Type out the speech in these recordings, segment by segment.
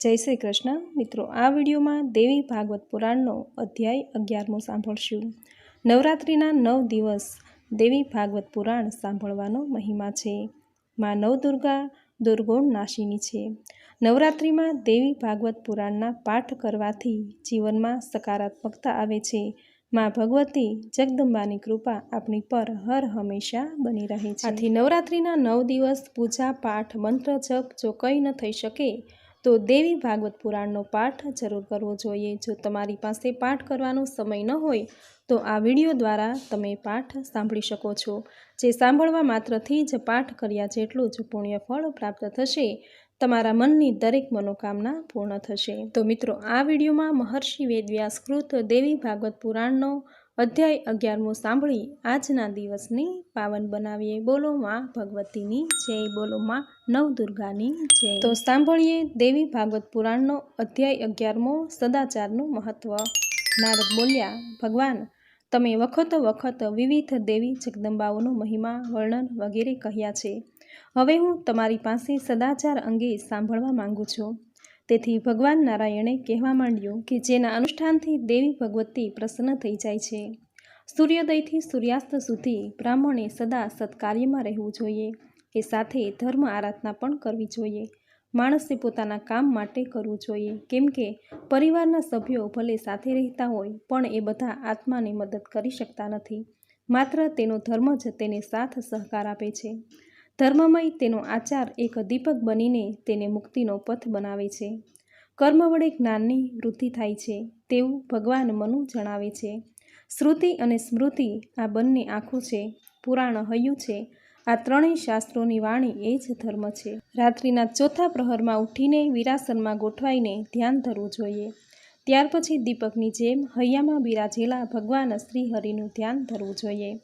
જય શ્રી કૃષ્ણ. મિત્રો, આ વિડીયોમાં દેવી ભાગવત પુરાણનો અધ્યાય અગિયારમો સાંભળશું. નવરાત્રિના નવ દિવસ દેવી ભાગવત પુરાણ સાંભળવાનો મહિમા છે. માં નવદુર્ગા દુર્ગુણ નાશીની છે. નવરાત્રિમાં દેવી ભાગવત પુરાણના પાઠ કરવાથી જીવનમાં સકારાત્મકતા આવે છે. માં ભગવતી જગદંબાની કૃપા આપણી પર હર હંમેશા બની રહે છે. આથી નવરાત્રિના નવ દિવસ પૂજા, પાઠ, મંત્ર, જપ જો કંઈ ન થઈ શકે તો દેવી ભાગવત પુરાણનો પાઠ જરૂર કરવો જોઈએ. જો તમારી પાસે પાઠ કરવાનો સમય ન હોય, તો આ વીડિયો દ્વારા તમે પાઠ સાંભળી શકો છો. જે સાંભળવા માત્રથી જ પાઠ કર્યા જેટલું જ પુણ્ય ફળ પ્રાપ્ત થશે, તમારા મનની દરેક મનોકામના પૂર્ણ થશે. તો મિત્રો, આ વિડીયોમાં મહર્ષિ વેદવ્યાસ કૃત દેવી ભાગવત પુરાણનો અધ્યાય અગિયારમો સાંભળી, આજના દિવસની પાવન બનાવીએ. બોલો માં ભગવતીની જય, બોલો માં નવદુર્ગાની જય. તો સાંભળીએ દેવી ભાગવત પુરાણનો અધ્યાય અગિયારમો, સદાચારનું મહત્વ. નારદ બોલ્યા, ભગવાન, તમે વખત વખત વિવિધ દેવી જગદંબાઓનો મહિમા, વર્ણન વગેરે કહ્યા છે. હવે હું તમારી પાસે સદાચાર અંગે સાંભળવા માંગુ છું. તેથી ભગવાન નારાયણે કહેવા માંડ્યું કે જેના અનુષ્ઠાનથી દેવી ભગવતી પ્રસન્ન થઈ જાય છે. સૂર્યોદયથી સૂર્યાસ્ત સુધી બ્રાહ્મણે સદા સત્કાર્યમાં રહેવું જોઈએ. એ સાથે ધર્મ આરાધના પણ કરવી જોઈએ. માણસે પોતાના કામ માટે કરવું જોઈએ. કેમ કે પરિવારના સભ્યો ભલે સાથે રહેતા હોય, પણ એ બધા આત્માને મદદ કરી શકતા નથી. માત્ર તેનો ધર્મ જ તેને સાથ સહકાર આપે છે. ધર્મમય તેનો આચાર એક દીપક બનીને તેને મુક્તિનો પથ બનાવે છે. કર્મ વડે જ્ઞાનની વૃદ્ધિ થાય છે, તેવું ભગવાન મનુ જણાવે છે. શ્રુતિ અને સ્મૃતિ આ બંને આંખો છે, પુરાણ હૈયું છે. આ ત્રણેય શાસ્ત્રોની વાણી એ જ ધર્મ છે. રાત્રિના ચોથા પ્રહરમાં ઉઠીને વિરાસનમાં ગોઠવાઈને ધ્યાન ધરવું જોઈએ. ત્યાર પછી દીપકની જેમ હૈયામાં બિરાજેલા ભગવાન શ્રીહરિનું ધ્યાન ધરવું જોઈએ.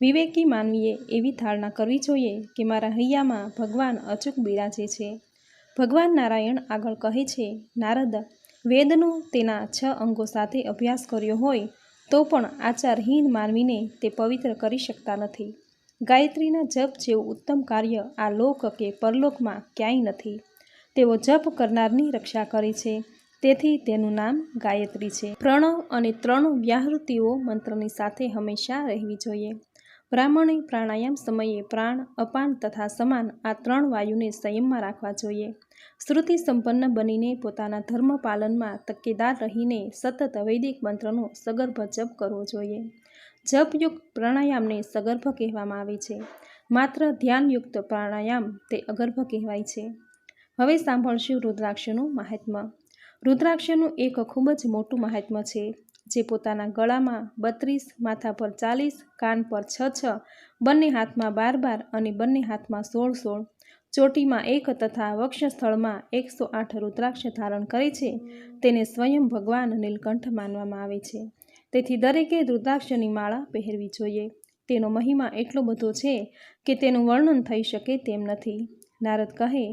વિવેકી માનવીએ એવી ધારણા કરવી જોઈએ કે મારા હૈયામાં ભગવાન અચૂક બિરાજે છે. ભગવાન નારાયણ આગળ કહે છે, નારદ, વેદનો તેના છ અંગો સાથે અભ્યાસ કર્યો હોય, તો પણ આચારહીન માનવીને તે પવિત્ર કરી શકતા નથી. ગાયત્રીના જપ જેવું ઉત્તમ કાર્ય આ લોક કે પરલોકમાં ક્યાંય નથી. તેઓ જપ કરનારની રક્ષા કરે છે. તેથી તેનું નામ ગાયત્રી છે. પ્રણવ અને ત્રણ વ્યાહૃતિઓ મંત્રની સાથે હંમેશા રહેવી જોઈએ. બ્રાહ્મણે પ્રાણાયામ સમયે પ્રાણ, અપાન તથા સમાન આ ત્રણ વાયુને સંયમમાં રાખવા જોઈએ. શ્રુતિ સંપન્ન બનીને પોતાના ધર્મ પાલનમાં તકેદાર રહીને સતત વૈદિક મંત્રનો સગર્ભ જપ કરવો જોઈએ. જપયુક્ત પ્રાણાયામને સગર્ભ કહેવામાં આવે છે. માત્ર ધ્યાનયુક્ત પ્રાણાયામ તે અગર્ભ કહેવાય છે. હવે સાંભળશું રુદ્રાક્ષનું મહાત્મ્ય. રુદ્રાક્ષનું એક ખૂબ જ મોટું મહાત્મ્ય છે. જે પોતાના ગળામાં બત્રીસ, માથા પર ચાલીસ, કાન પર છ છ, બંને હાથમાં બાર બાર અને બંને હાથમાં સોળ સોળ, ચોટીમાં એક તથા વક્ષ સ્થળમાં એકસો આઠ રુદ્રાક્ષ ધારણ કરે છે, તેને સ્વયં ભગવાન નીલકંઠ માનવામાં આવે છે. તેથી દરેકે રુદ્રાક્ષની માળા પહેરવી જોઈએ. તેનો મહિમા એટલો બધો છે કે તેનું વર્ણન થઈ શકે તેમ નથી. નારદ કહે,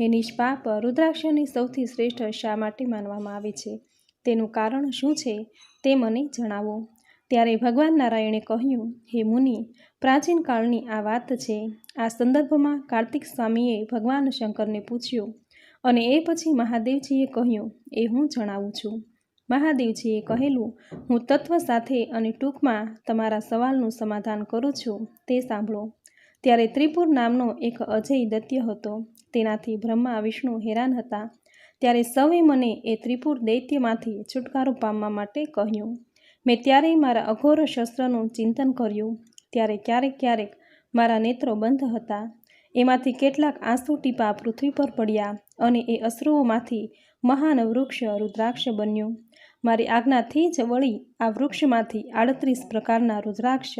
હે નિષ્પાપ, રુદ્રાક્ષની સૌથી શ્રેષ્ઠ શા માટે માનવામાં આવે છે? તેનું કારણ શું છે તે મને જણાવો. ત્યારે ભગવાન નારાયણે કહ્યું, હે મુનિ, પ્રાચીન કાળની આ વાત છે. આ સંદર્ભમાં કાર્તિક સ્વામીએ ભગવાન શંકરને પૂછ્યું અને એ પછી મહાદેવજીએ કહ્યું, એ હું જણાવું છું. મહાદેવજીએ કહેલું, હું તત્વ સાથે અને ટૂંકમાં તમારા સવાલનું સમાધાન કરું છું. તે સાંભળો. ત્યારે ત્રિપુર નામનો એક અજય દત્ય હતો. તેનાથી બ્રહ્મા, વિષ્ણુ હેરાન હતા. ત્યારે સૌએ મને એ ત્રિપુર દૈત્યમાંથી છુટકારો પામવા માટે કહ્યું. મેં ત્યારે મારા અઘોર શસ્ત્રનું ચિંતન કર્યું. ત્યારે ક્યારેક ક્યારેક મારા નેત્રો બંધ હતા. એમાંથી કેટલાક આંસુ ટીપા પૃથ્વી પર પડ્યા અને એ અશ્રુઓમાંથી મહાન વૃક્ષ રુદ્રાક્ષ બન્યું. મારી આજ્ઞાથી જ વળી આ વૃક્ષમાંથી આડત્રીસ પ્રકારના રુદ્રાક્ષ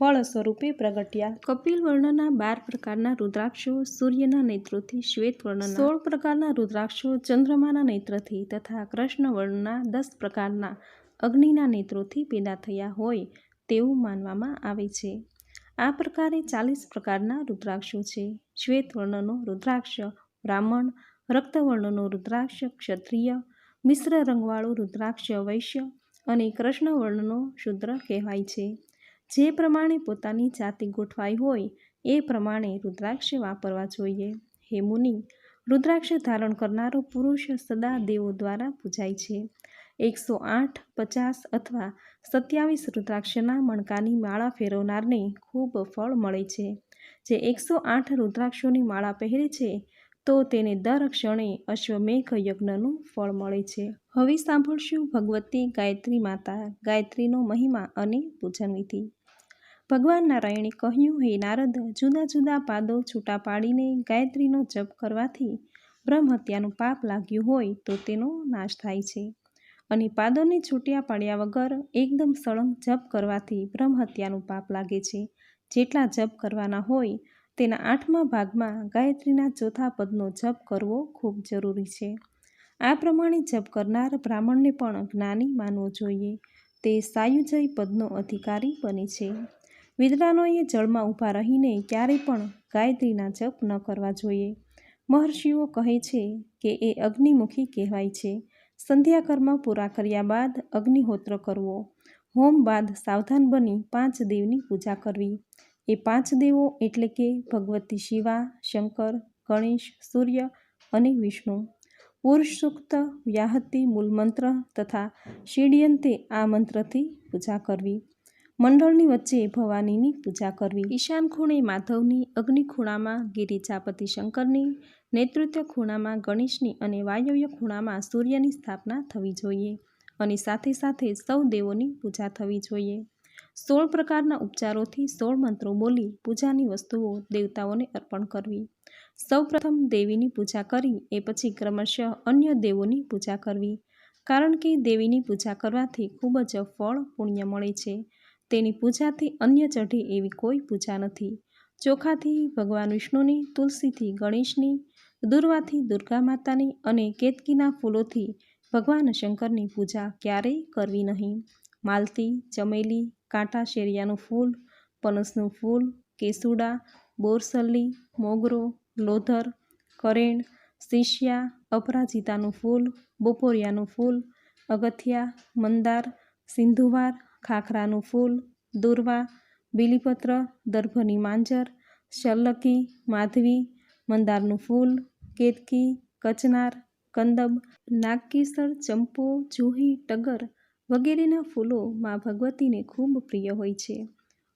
ફળ સ્વરૂપે પ્રગટ્યા. કપિલ વર્ણના બાર પ્રકારના રુદ્રાક્ષો સૂર્યના નેત્રોથી શ્વેત વર્ણના, સોળ પ્રકારના રુદ્રાક્ષો ચંદ્રમાના નેત્રથી તથા કૃષ્ણ વર્ણના દસ પ્રકારના અગ્નિના નેત્રોથી પેદા થયા હોય તેવું માનવામાં આવે છે. આ પ્રકારે ચાલીસ પ્રકારના રુદ્રાક્ષો છે. શ્વેત વર્ણનો રુદ્રાક્ષ, બ્રાહ્મણ રક્તવર્ણનો રુદ્રાક્ષ, ક્ષત્રિય, મિશ્ર રંગવાળો રુદ્રાક્ષ, વૈશ્ય અને કૃષ્ણ વર્ણનો શુદ્ર કહેવાય છે. જે પ્રમાણે પોતાની જાતિ ગોઠવાઈ હોય, એ પ્રમાણે રુદ્રાક્ષ વાપરવા જોઈએ. હે મુનિ, રુદ્રાક્ષ ધારણ કરનારો પુરુષ સદા દેવો દ્વારા પૂજાય છે. એકસો આઠ, પચાસ અથવા સત્યાવીસ રુદ્રાક્ષના મણકાની માળા ફેરવનારને ખૂબ ફળ મળે છે. જે એકસો આઠ રુદ્રાક્ષોની માળા પહેરે છે, તો તેને દર ક્ષણે અશ્વમેઘ યજ્ઞનું ફળ મળે છે. હવે સાંભળશું ભગવતી ગાયત્રી માતા, ગાયત્રીનો મહિમા અને પૂજન વિધિ ભગવાન નારાયણે કહ્યું, હે નારદ, જુદા જુદા પાદો છૂટા પાડીને ગાયત્રીનો જપ કરવાથી બ્રહ્મહત્યાનું પાપ લાગ્યું હોય તો તેનો નાશ થાય છે. અને પાદોને છૂટ્યા પાડ્યા વગર એકદમ સળંગ જપ કરવાથી બ્રહ્મહત્યાનું પાપ લાગે છે. જેટલા જપ કરવાના હોય, તેના આઠમા ભાગમાં ગાયત્રીના ચોથા પદનો જપ કરવો ખૂબ જરૂરી છે. આ પ્રમાણે જપ કરનાર બ્રાહ્મણને પણ જ્ઞાની માનવો જોઈએ. તે સાયુજય પદનો અધિકારી બને છે. વિદ્વાનોએ જળમાં ઊભા રહીને ક્યારેય પણ ગાયત્રીના જપ ન કરવા જોઈએ. મહર્ષિઓ કહે છે કે એ અગ્નિમુખી કહેવાય છે. સંધ્યા કર્મ પૂરા કર્યા બાદ અગ્નિહોત્ર કરવો. હોમ બાદ સાવધાન બની પાંચ દેવની પૂજા કરવી. એ પાંચ દેવો એટલે કે ભગવતી શિવા, શંકર, ગણેશ, સૂર્ય અને વિષ્ણુ. પુરુષ સૂક્ત વ્યાહતી મૂલમંત્ર તથા શિડયંતે આ મંત્રથી પૂજા કરવી. મંડળની વચ્ચે ભવાનીની પૂજા કરવી. ઈશાન ખૂણે માધવની અગ્નિ ખૂણામાં ગિરિજાપતિ શંકરની નેતૃત્વ ખૂણામાં ગણેશની અને વાયવ્ય ખૂણામાં સૂર્યની સ્થાપના થવી જોઈએ અને સાથે સાથે સૌ દેવોની પૂજા થવી જોઈએ. સોળ પ્રકારના ઉપચારોથી સોળ મંત્રો બોલી પૂજાની વસ્તુઓ દેવતાઓને અર્પણ કરવી. સૌ પ્રથમ દેવીની પૂજા કરી, એ પછી ક્રમશઃ અન્ય દેવોની પૂજા કરવી. કારણ કે દેવીની પૂજા કરવાથી ખૂબ જ ફળ પુણ્ય મળે છે. તેની પૂજાથી અન્ય ચઢે એવી કોઈ પૂજા નથી. ચોખાથી ભગવાન વિષ્ણુની, તુલસીથી ગણેશની, દુર્વાથી દુર્ગા માતાની અને કેતકીના ફૂલોથી ભગવાન શંકરની પૂજા ક્યારેય કરવી નહીં. માલતી, ચમેલી, કાંટા શેરિયાનું ફૂલ, પનસનું ફૂલ, કેસુડા, બોરસલ્લી, મોગરો, લોધર, કરેણ શિષ્યા અપરાજિતાનું ફૂલ, બપોરિયાનું ફૂલ, અગથિયા, મંદાર, સિંધુવાર ખાખરાનું ફૂલ, દુર્વા, બીલીપત્ર, દર્ભની માંજર, શલ્લકી, માધવી, મંદારનું ફૂલ, કેતકી, કચનાર, કંદબ, નાગકેસર, ચંપો, જુહી, ટગર વગેરેના ફૂલો મા ભગવતીને ખૂબ પ્રિય હોય છે.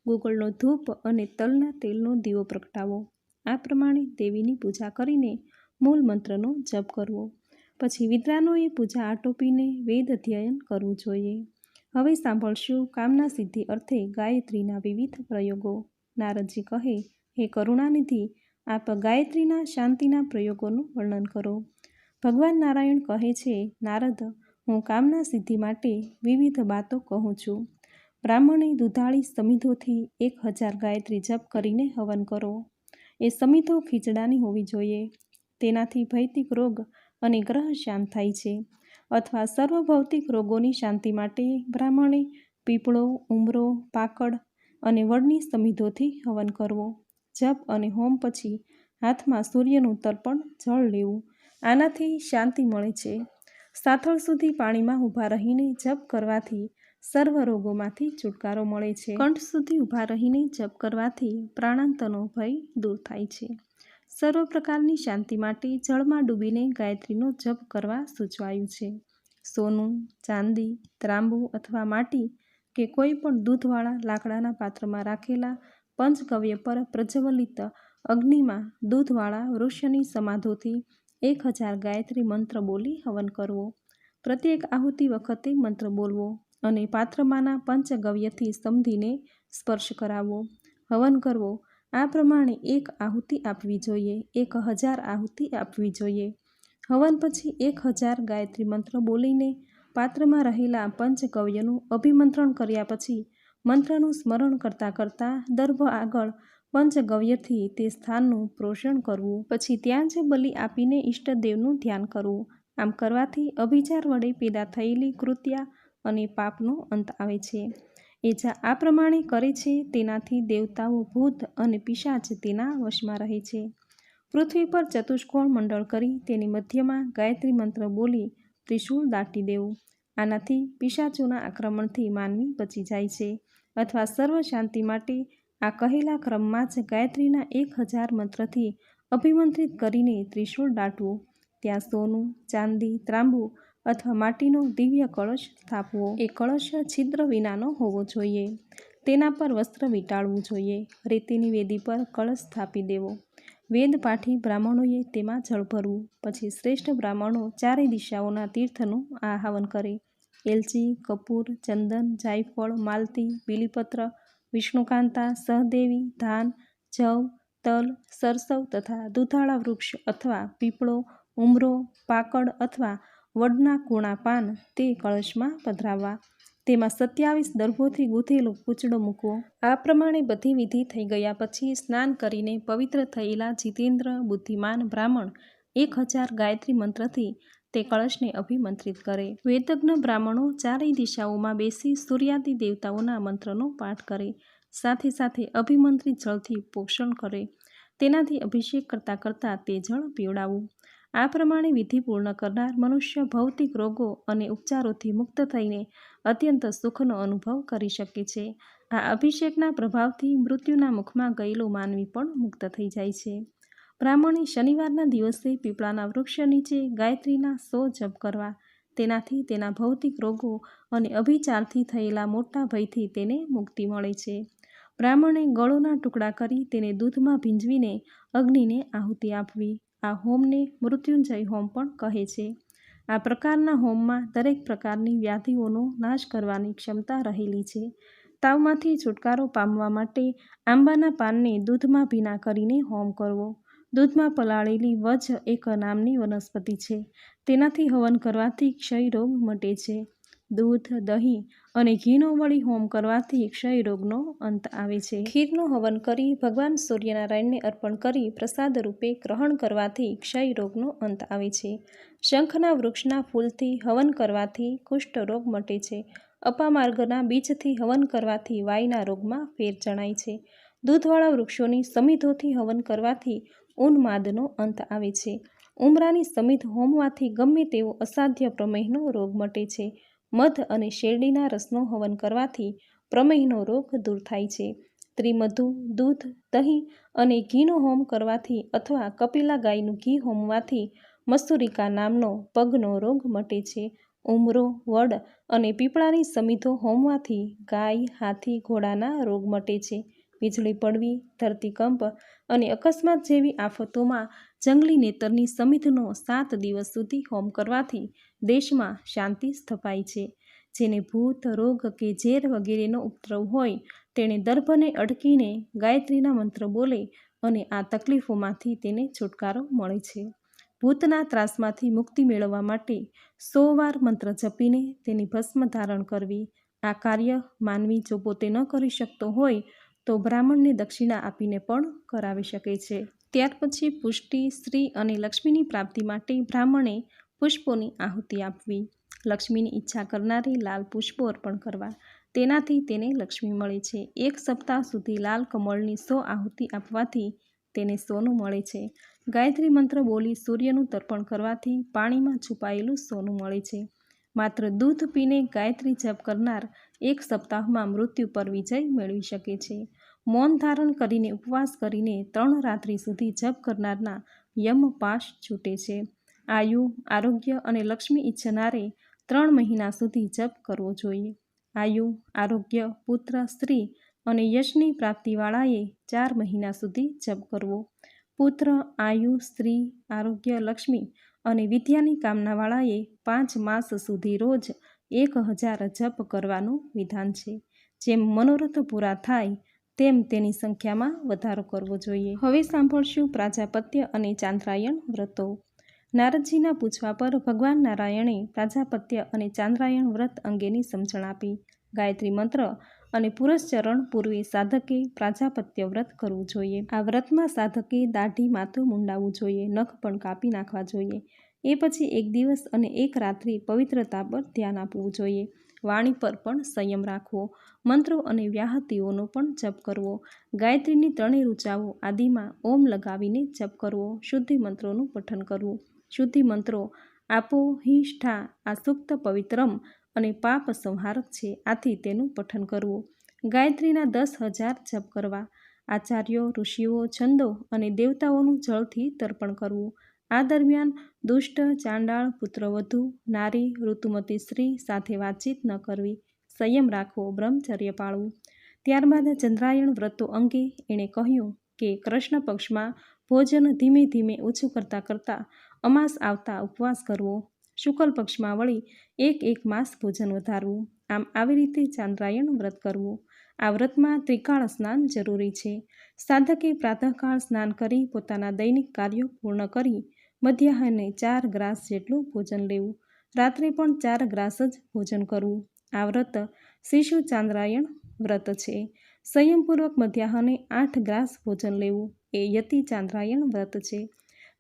ગોગળનો ધૂપ અને તલના તેલનો દીવો પ્રગટાવો. આ પ્રમાણે દેવીની પૂજા કરીને મૂળ મંત્રનો જપ કરવો. પછી વિદ્રાનોએ પૂજા આટોપીને વેદ અધ્યયન કરવું જોઈએ. હવે સાંભળશું કામના સિદ્ધિ અર્થે ગાયત્રીના વિવિધ પ્રયોગો. નારદજી કહે, હે કરુણાનિધિ, આપ ગાયત્રીના શાંતિના પ્રયોગોનું વર્ણન કરો. ભગવાન નારાયણ કહે છે, નારદ, હું કામના સિદ્ધિ માટે વિવિધ બાતો કહું છું. બ્રાહ્મણે દુધાળી સમિધોથી એક હજાર ગાયત્રી જપ કરીને હવન કરો. એ સમિધો ખીચડાની હોવી જોઈએ. તેનાથી ભૈતિક રોગ અને ગ્રહ શાંત થાય છે. અથવા સર્વ ભૌતિક રોગોની શાંતિ માટે બ્રાહ્મણે પીપળો, ઉમરો પાકડ અને વડની સમિધોથી હવન કરવો, જપ અને હોમ પછી હાથમાં સૂર્યનું તર્પણ, જળ લેવું, આનાથી શાંતિ મળે છે. સાથળ સુધી પાણીમાં ઊભા રહીને જપ કરવાથી સર્વ રોગોમાંથી છુટકારો મળે છે. કંઠ સુધી ઊભા રહીને જપ કરવાથી પ્રાણાંતનો ભય દૂર થાય છે. સર્વ પ્રકારની શાંતિ માટે જળમાં ડૂબીને ગાયત્રીનો જપ કરવા સૂચવાયું છે. સોનું, ચાંદી, ત્રાંબુ અથવા માટી કે કોઈ પણ દૂધવાળા લાકડાના પાત્રમાં રાખેલા પંચગવ્ય પર પ્રજ્વલિત અગ્નિમાં દૂધવાળા વૃક્ષની સમાધોથી એક હજાર ગાયત્રી મંત્ર બોલી હવન કરવો. પ્રત્યેક આહુતિ વખતે મંત્ર બોલવો અને પાત્રમાંના પંચગવ્યથી સમધીને સ્પર્શ કરાવવો. હવન કરવો આ પ્રમાણે એક આહુતિ આપવી જોઈએ, એક હજાર આહુતિ આપવી જોઈએ. હવન પછી એક હજાર ગાયત્રી મંત્ર બોલીને પાત્રમાં રહેલા પંચગવ્યનું અભિમંત્રણ કર્યા પછી મંત્રનું સ્મરણ કરતાં કરતાં દર્ભ આગળ પંચગવ્યથી તે સ્થાનનું પોષણ કરવું, પછી ત્યાં જ બલિ આપીને ઈષ્ટદેવનું ધ્યાન કરવું. આમ કરવાથી અભિચાર વડે પેદા થયેલી કૃત્યા અને પાપનો અંત આવે છે. એ જા આ પ્રમાણે કરે છે, તેનાથી દેવતાઓ ભૂત અને પિશાચ તેના વશમાં રહે છે. પૃથ્વી પર ચતુષ્કોણ મંડળ કરી તેની મધ્યમાં ગાયત્રી મંત્ર બોલી ત્રિશૂળ દાટી દેવું. આનાથી પિશાચોના આક્રમણથી માનવી બચી જાય છે. અથવા સર્વ શાંતિ માટે આ કહેલા ક્રમમાં જ ગાયત્રીના એક હજાર મંત્રથી અભિમંત્રિત કરીને ત્રિશૂળ દાટવું. ત્યાં સોનું, ચાંદી, ત્રાંબુ અથવા માટીનો દિવ્ય કળશ સ્થાપવો. એ કળશ છિદ્ર વિનાનો હોવો જોઈએ. તેના પર વસ્ત્ર વીંટાળવું જોઈએ. રેતીની વેદી પર કળશ સ્થાપી દેવો. વેદ પાઠી બ્રાહ્મણોએ તેમાં જળ ભરવું. પછી શ્રેષ્ઠ બ્રાહ્મણો ચારે દિશાઓના તીર્થનું આહવન કરે. એલચી, કપૂર, ચંદન, જાયફળ, માલતી, બીલીપત્ર, વિષ્ણુકાંતા, સહદેવી, ધાન, જવ, તલ, સરસવ તથા દુધાળા વૃક્ષ અથવા પીપળો, ઉમરો પાકડ અથવા વડના કૂણા પાન તે કળશમાં પધરાવવા. તેમાં સત્યાવીસ દર્ભોથી ગૂંથેલો પૂચડો મૂકવો. આ પ્રમાણે બધી વિધિ થઈ ગયા પછી સ્નાન કરીને પવિત્ર થયેલા જીતેન્દ્ર બુદ્ધિમાન બ્રાહ્મણ એક હજાર ગાયત્રી મંત્રથી તે કળશને અભિમંત્રિત કરે. વેદજ્ઞ બ્રાહ્મણો ચારેય દિશાઓમાં બેસી સૂર્યાદિ દેવતાઓના મંત્રનો પાઠ કરે. સાથે સાથે અભિમંત્રિત જળથી પોષણ કરે. તેનાથી અભિષેક કરતાં કરતાં તે જળ પીવડાવવું આ પ્રમાણે વિધિ પૂર્ણ કરનાર મનુષ્ય ભૌતિક રોગો અને ઉપચારોથી મુક્ત થઈને અત્યંત સુખનો અનુભવ કરી શકે છે. આ અભિષેકના પ્રભાવથી મૃત્યુના મુખમાં ગયેલો માનવી પણ મુક્ત થઈ જાય છે. બ્રાહ્મણે શનિવારના દિવસે પીપળાના વૃક્ષ નીચે ગાયત્રીના સો જપ કરવા, તેનાથી તેના ભૌતિક રોગો અને અભિચારથી થયેલા મોટા ભયથી તેને મુક્તિ મળે છે. બ્રાહ્મણે ગળોના ટુકડા કરી તેને દૂધમાં ભીંજવીને અગ્નિને આહુતિ આપવી. આ હોમને મૃત્યુંજય હોમ પણ કહે છે. આ પ્રકારના હોમમાં દરેક પ્રકારની વ્યાધિઓનો નાશ કરવાની ક્ષમતા રહેલી છે. તાવમાંથી છુટકારો પામવા માટે આંબાના પાનને દૂધમાં ભીના કરીને હોમ કરવો. દૂધમાં પલાળેલી વજ એક નામની વનસ્પતિ છે. તેનાથી હવન કરવાથી ક્ષય રોગ મટે છે. દૂધ, દહીં અને ઘીનો વળી હોમ કરવાથી ક્ષય રોગનો અંત આવે છે. ખીરનું હવન કરી ભગવાન સૂર્યનારાયણને અર્પણ કરી પ્રસાદ રૂપે ગ્રહણ કરવાથી ક્ષય રોગનો અંત આવે છે. શંખના વૃક્ષના ફૂલથી હવન કરવાથી કુષ્ઠ રોગ મટે છે. અપામાર્ગના બીજથી હવન કરવાથી વાયના રોગમાં ફેર જણાય છે. દૂધવાળા વૃક્ષોની સમિધોથી હવન કરવાથી ઉન્માદનો અંત આવે છે. ઉમરાની સમિધ હોમવાથી ગમે તેવો અસાધ્ય પ્રમેહનો રોગ મટે છે. મધ અને શેરડીના રસનો હવન કરવાથી પ્રમેહનો રોગ દૂર થાય છે. ત્રિમધુ, દૂધ, દહીં અને ઘીનો હોમ કરવાથી અથવા કપિલા ગાયનું ઘી હોમવાથી મસ્તુરિકા નામનો પગનો રોગ મટે છે. ઉમરો, વડ અને પીપળાની સમિધો હોમવાથી ગાય, હાથી, ઘોડાના રોગ મટે છે. વીજળી પડવી ધરતીકંપ અને અકસ્માત જેવી આફતોમાં જંગલી નેતરની સમિતિનો સાત દિવસ સુધી હોમ કરવાથી દેશમાં શાંતિ સ્થપાય છે. જેને ભૂત, રોગ કે ઝેર વગેરેનો ઉપદ્રવ હોય, તેણે દર્ભને અડકીને ગાયત્રીના મંત્ર બોલે અને આ તકલીફોમાંથી તેને છુટકારો મળે છે. ભૂતના ત્રાસમાંથી મુક્તિ મેળવવા માટે સો વાર મંત્ર જપીને તેની ભસ્મ ધારણ કરવી, આ કાર્ય માનવી જો પોતે ન કરી શકતો હોય તો બ્રાહ્મણને દક્ષિણા આપીને પણ કરાવી શકે છે. ત્યાર પછી પુષ્ટિ સ્ત્રી અને લક્ષ્મીની પ્રાપ્તિ માટે બ્રાહ્મણે પુષ્પોની આહુતિ આપવી. લક્ષ્મીની ઈચ્છા કરનારે લાલ પુષ્પો અર્પણ કરવા. તેનાથી તેને લક્ષ્મી મળે છે. એક સપ્તાહ સુધી લાલ કમળની સો આહુતિ આપવાથી તેને સોનું મળે છે. ગાયત્રી મંત્ર બોલી સૂર્યનું તર્પણ કરવાથી પાણીમાં છુપાયેલું સોનું મળે છે. માત્ર દૂધ પીને ગાયત્રી જપ કરનાર એક સપ્તાહમાં મૃત્યુ પર વિજય મેળવી શકે છે. મૌન ધારણ કરીને ઉપવાસ કરીને ત્રણ રાત્રિ સુધી જપ કરનારના યમપાશ છૂટે છે. આયુ, આરોગ્ય અને લક્ષ્મી ઈચ્છનારે ત્રણ મહિના સુધી જપ કરવો જોઈએ. આયુ, આરોગ્ય, પુત્ર, સ્ત્રી અને યશની પ્રાપ્તિવાળાએ ચાર મહિના સુધી જપ કરવો. પુત્ર, આયુ, સ્ત્રી, આરોગ્ય, લક્ષ્મી અને વિદ્યાની કામનાવાળાએ પાંચ માસ સુધી રોજ એક હજાર જપ કરવાનું વિધાન છે. જેમ મનોરથ પૂરા થાય, તેમ તેની સંખ્યામાં વધારો કરવો જોઈએ. હવે સાંભળશું પ્રાજાપત્ય અને ચાંદ્રાયણ વ્રતો. નારદજીના પૂછવા પર ભગવાન નારાયણે પ્રાજાપત્ય અને ચાંદ્રાયણ વ્રત અંગેની સમજણ આપી. ગાયત્રી મંત્ર અને પુરસ્ચરણ પૂર્વે સાધકે પ્રાજાપત્ય વ્રત કરવું જોઈએ. આ વ્રતમાં સાધકે દાઢી માથું મુંડાવવું જોઈએ, નખ પણ કાપી નાખવા જોઈએ. એ પછી એક દિવસ અને એક રાત્રિ પવિત્રતા પર ધ્યાન આપવું જોઈએ. વાણી પર પણ સંયમ રાખવો. મંત્રો અને વ્યાહતીઓનો પણ જપ કરવો. ગાયત્રીની ત્રણેય ઋચાઓ આદિમાં ઓમ લગાવીને જપ કરવો. શુદ્ધિ મંત્રોનું પઠન કરવું. શુદ્ધિ મંત્રો આપો હિષ્ઠા આ સુક્ત પવિત્રમ અને પાપ સંહારક છે. આથી તેનું પઠન કરવું. ગાયત્રીના દસ હજાર જપ કરવા. આચાર્યો, ઋષિઓ, છંદો અને દેવતાઓનું જળથી તર્પણ કરવું. આ દરમિયાન દુષ્ટ, ચાંડાળ, પુત્રવધુ, નારી, ઋતુમતી સ્ત્રી સાથે વાતચીત ન કરવી. સંયમ રાખવો, બ્રહ્મચર્ય પાળવું. ત્યારબાદ ચંદ્રાયણ વ્રતો અંગે એણે કહ્યું કે, કૃષ્ણ પક્ષમાં ભોજન ધીમે ધીમે ઓછું કરતાં કરતાં અમાસ આવતા ઉપવાસ કરવો. શુક્લ પક્ષમાં વળી એક એક માસ ભોજન વધારવું. આમ આવી રીતે ચાંદ્રાયણ વ્રત કરવું. આ વ્રતમાં ત્રિકાળ સ્નાન જરૂરી છે. સાધકે પ્રાતઃકાળ સ્નાન કરી પોતાના દૈનિક કાર્યો પૂર્ણ કરી મધ્યાહને ચાર ગ્રાસ જેટલું ભોજન લેવું. રાત્રે પણ ચાર ગ્રાસ જ ભોજન કરવું. આ વ્રત શિશુ ચાંદ્રાયણ વ્રત છે. સંયમપૂર્વક મધ્યાહને આઠ ગ્રાસ ભોજન લેવું એ યતિ ચાંદ્રાયણ વ્રત છે.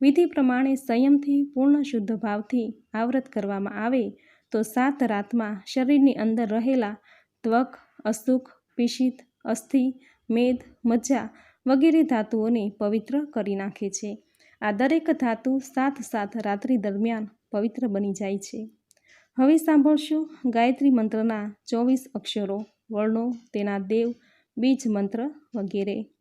વિધિ પ્રમાણે સંયમથી, પૂર્ણ શુદ્ધ ભાવથી આવૃત કરવામાં આવે, તો સાત રાતમાં શરીરની અંદર રહેલા ત્વક, અશુક પિશિત અસ્થિ, મેદ, મજ્જા વગેરે ધાતુઓને પવિત્ર કરી નાખે છે. આ દરેક ધાતુ સાત સાત રાત્રિ દરમિયાન પવિત્ર બની જાય છે. હવે સાંભળશું ગાયત્રી મંત્રના ચોવીસ અક્ષરો, વર્ણો, તેના દેવ, બીજ મંત્ર વગેરે.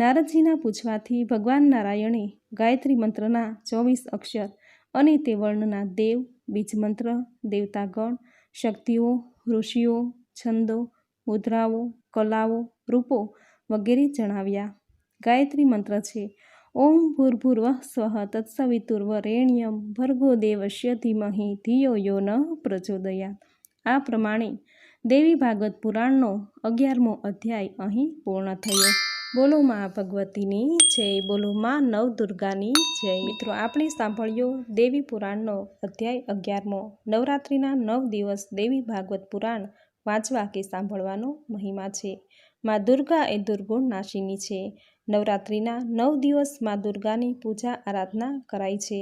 નારદજીના પૂછવાથી ભગવાન નારાયણે ગાયત્રી મંત્રના ચોવીસ અક્ષર અને તે વર્ણના દેવ બીજમંત્ર દેવતાગણ, શક્તિઓ, ઋષિઓ, છંદો, મુદ્રાઓ, કલાઓ, રૂપો વગેરે જણાવ્યા. ગાયત્રી મંત્ર છે, ઓમ ભૂર્ભુર્વ સ્વ તત્સવિતુર્વરેણ્યમ ભર્ગો દેવશ્ય ધીમહિ ધિયો યો ન પ્રચોદયા આ પ્રમાણે દેવી ભાગવત પુરાણનો અગિયારમો અધ્યાય અહીં પૂર્ણ થયો. બોલો મા ભગવતીની જય, બોલો મા નવદુર્ગાની જય. મિત્રો, આપણે સાંભળ્યો દેવી પુરાણનો અધ્યાય અગિયારમો. નવરાત્રિના નવ દિવસ દેવી ભાગવત પુરાણ વાંચવા કે સાંભળવાનો મહિમા છે. મા દુર્ગા એ દુર્ગુણ નાશીની છે. નવરાત્રિના નવ દિવસ મા દુર્ગાની પૂજા આરાધના કરાય છે.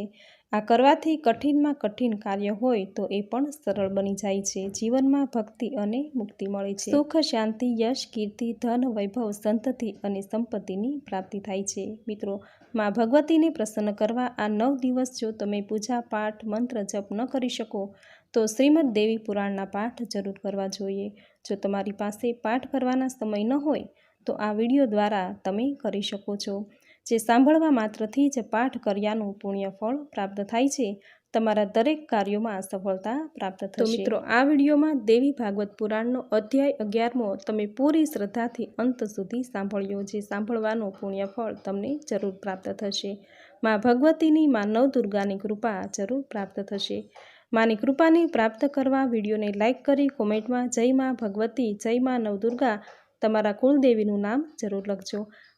આ કરવાથી કઠિનમાં કઠિન કાર્ય હોય તો એ પણ સરળ બની જાય છે. જીવનમાં ભક્તિ અને મુક્તિ મળે છે. સુખ, શાંતિ, યશ, કીર્તિ, ધન, વૈભવ, સંતતિ અને સંપત્તિની પ્રાપ્તિ થાય છે. મિત્રો, માં ભગવતીને પ્રસન્ન કરવા આ નવ દિવસ જો તમે પૂજા, પાઠ, મંત્ર જપ ન કરી શકો, તો શ્રીમદ દેવી પુરાણના પાઠ જરૂર કરવા જોઈએ. જો તમારી પાસે પાઠ કરવાના સમય ન હોય, તો આ વીડિયો દ્વારા તમે કરી શકો છો. જે સાંભળવા માત્રથી જ પાઠ કર્યાનું પુણ્ય ફળ પ્રાપ્ત થાય છે તમારા દરેક કાર્યોમાં સફળતા પ્રાપ્ત થશે. મિત્રો આ વિડીયોમાં દેવી ભાગવત પુરાણનો અધ્યાય અગિયારમો તમે પૂરી શ્રદ્ધાથી અંત સુધી સાંભળ્યો જે સાંભળવાનું પુણ્યફળ તમને જરૂર પ્રાપ્ત થશે. મા ભગવતીની મા નવ દુર્ગાની કૃપા જરૂર પ્રાપ્ત થશે. માની કૃપાને પ્રાપ્ત કરવા વિડીયોને લાઇક કરી કોમેન્ટમાં જય મા ભગવતી જય મા નવદુર્ગા તમારા કુલદેવીનું નામ જરૂર લખજો.